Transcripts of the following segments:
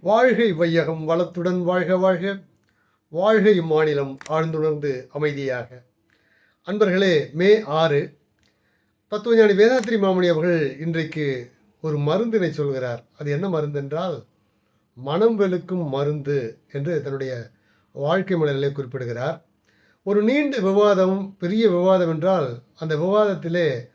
வாழ்கை வையகம் வளத்துடன் வாழ்க வாழ்க. வாழ்கை மாநிலம் ஆழ்ந்துணர்ந்து அமைதியாக. அன்பர்களே மே ஆறு. தத்துவஞானி வேதாத்திரி மாமணி அவர்கள் இன்றைக்கு ஒரு மருந்தினை சொல்கிறார். அது என்ன மருந்து என்றால் மனம் வெளுக்கும் மருந்து என்று தன்னுடைய வாழ்க்கை மலரிலே குறிப்பிடுகிறார். ஒரு நீண்ட விவாதம் பெரிய விவாதம் என்றால் அந்த விவாதத்திலே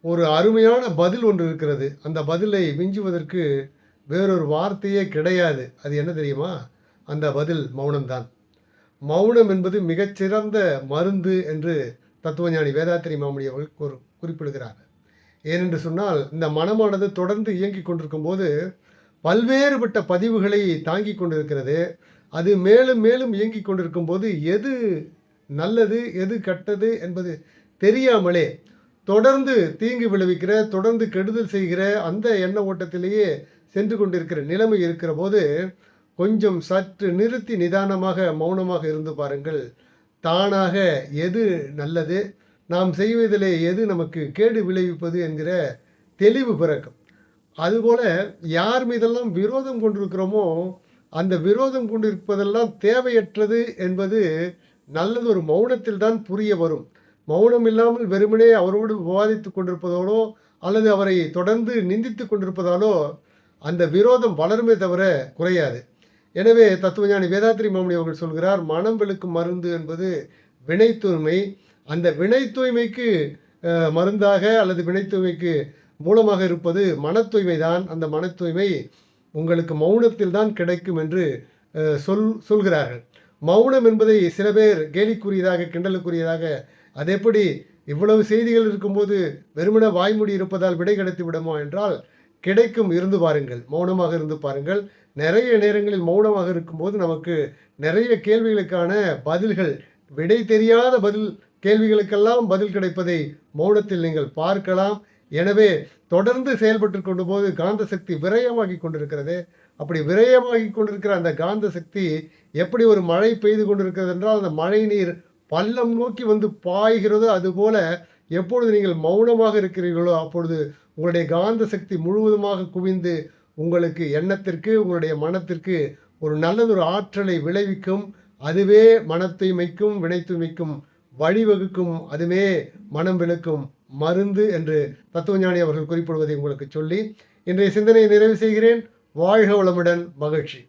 ஒரு அருமையான பதில் ஒன்று இருக்கிறது. அந்த பதிலை மிஞ்சுவதற்கு வேறொரு வார்த்தையே கிடையாது. அது என்ன தெரியுமா? அந்த பதில் மௌனம்தான். மௌனம் என்பது மிகச்சிறந்த மருந்து என்று தத்துவஞானி வேதாத்திரி மாமணி அவர்கள் கூறு குறிப்பிடுகிறார். ஏனென்று சொன்னால் இந்த மனமானது தொடர்ந்து இயங்கிக் கொண்டிருக்கும் போது பல்வேறுபட்ட பதிவுகளை தாங்கி கொண்டிருக்கிறது. அது மேலும் மேலும் இயங்கிக் கொண்டிருக்கும் போது எது நல்லது எது கெட்டது என்பது தெரியாமலே தொடர்ந்து தீங்கு விளைவிக்கிற தொடர்ந்து கெடுதல் செய்கிற அந்த எண்ண ஓட்டத்திலேயே சென்று கொண்டிருக்கிற நிலைமை இருக்கிற போது கொஞ்சம் சற்று நிறுத்தி நிதானமாக மௌனமாக இருந்து பாருங்கள். தானாக எது நல்லது? நாம் செய்வதிலே எது நமக்கு கேடு விளைவிப்பது என்கிற தெளிவு பிறக்கும். அதுபோல் யார் மீதெல்லாம் விரோதம் கொண்டிருக்கிறோமோ அந்த விரோதம் கொண்டிருப்பதெல்லாம் தேவையற்றது என்பது நல்லது ஒரு மௌனத்தில் தான் புரிய வரும். மௌனம் இல்லாமல் வெறுமனே அவரோடு விவாதித்து கொண்டிருப்பதோடோ அல்லது அவரை தொடர்ந்து நிந்தித்து கொண்டிருப்பதாலோ அந்த விரோதம் வளருமே தவிர குறையாது. எனவே தத்துவஞானி வேதாத்திரி மாமணி அவர்கள் சொல்கிறார் மனம் விழுக்கும் மருந்து என்பது வினை தூய்மை அந்த வினை தூய்மைக்கு மருந்தாக அல்லது வினை தூய்மைக்கு மூலமாக இருப்பது மன தூய்மை தான் அந்த மன தூய்மை உங்களுக்கு மௌனத்தில் தான் கிடைக்கும் என்று சொல் சொல்கிறார்கள். மௌனம் என்பதை சில பேர் கேலிக்குரியதாக கிண்டலுக்குரியதாக அது எப்படி இவ்வளவு செய்திகள் இருக்கும்போது வெறுமன வாய்மொழி இருப்பதால் விடை கிடைத்து விடுமா என்றால் கிடைக்கும் இருந்து பாருங்கள் மௌனமாக இருந்து பாருங்கள். நிறைய நேரங்களில் மௌனமாக இருக்கும்போது நமக்கு நிறைய கேள்விகளுக்கான பதில்கள் விடை தெரியாத பதில் கேள்விகளுக்கெல்லாம் பதில் கிடைப்பதை மௌனத்தில் நீங்கள் பார்க்கலாம். எனவே தொடர்ந்து செயல்பட்டு கொண்டு போது காந்த சக்தி விரயமாகி கொண்டிருக்கிறது. அப்படி விரயமாகி கொண்டிருக்கிற அந்த காந்த சக்தி எப்படி ஒரு மழை பெய்து கொண்டிருக்கிறது என்றால் அந்த மழை நீர் பள்ளம் நோக்கி வந்து பாய்கிறதோ அதுபோல எப்பொழுது நீங்கள் மௌனமாக இருக்கிறீர்களோ அப்பொழுது உங்களுடைய காந்த சக்தி முழுவதுமாக குவிந்து உங்களுக்கு எண்ணத்திற்கு உங்களுடைய மனத்திற்கு ஒரு நல்லதொரு ஆற்றலை விளைவிக்கும். அதுவே மன தூய்மைக்கும் வினை தூய்மைக்கும் வழிவகுக்கும் அதுவே மனம் விளக்கும் மருந்து என்று தத்துவஞானி அவர்கள் குறிப்பிடுவதை உங்களுக்கு சொல்லி இன்றைய சிந்தனையை நிறைவு செய்கிறேன். வாழ்க வளமுடன் மகிழ்ச்சி.